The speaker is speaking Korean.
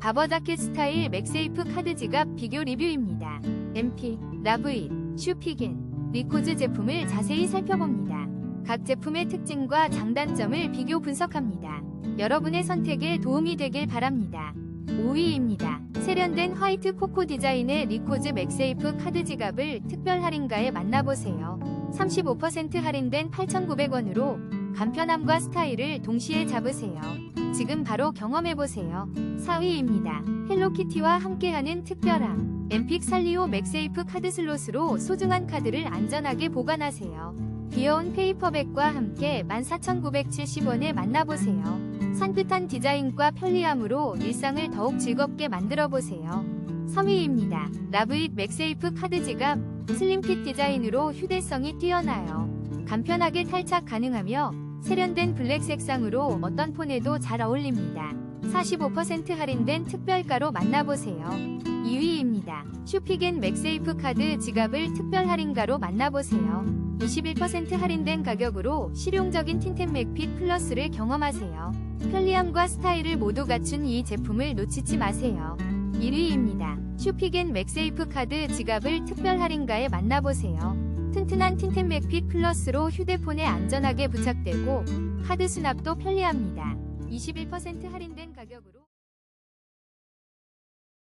바버자켓 스타일 맥세이프 카드 지갑 비교 리뷰입니다. MP, 라브잇, 슈피겐, 리코즈 제품을 자세히 살펴봅니다. 각 제품의 특징과 장단점을 비교 분석합니다. 여러분의 선택에 도움이 되길 바랍니다. 5위입니다. 세련된 화이트 코코 디자인의 리코즈 맥세이프 카드 지갑을 특별 할인가에 만나보세요. 35% 할인된 8,900원으로 간편함과 스타일을 동시에 잡으세요. 지금 바로 경험해보세요. 4위입니다. 헬로키티와 함께하는 특별함. 엠픽 살리오 맥세이프 카드 슬롯으로 소중한 카드를 안전하게 보관하세요. 귀여운 페이퍼백과 함께 14,970원에 만나보세요. 산뜻한 디자인과 편리함으로 일상을 더욱 즐겁게 만들어보세요. 3위입니다. 라브잇 맥세이프 카드 지갑 슬림핏 디자인으로 휴대성이 뛰어나요. 간편하게 탈착 가능하며 세련된 블랙 색상으로 어떤 폰에도 잘 어울립니다. 45% 할인된 특별가로 만나보세요. 2위입니다. 슈피겐 맥세이프 카드 지갑을 특별 할인가로 만나보세요. 21% 할인된 가격으로 실용적인 틴텐 맥핏 플러스를 경험하세요. 편리함과 스타일을 모두 갖춘 이 제품을 놓치지 마세요. 1위입니다. 슈피겐 맥세이프 카드 지갑을 특별 할인가에 만나보세요. 튼튼한 틴텐 맥핏 플러스로 휴대폰에 안전하게 부착되고 카드 수납도 편리합니다. 21% 할인된 가격으로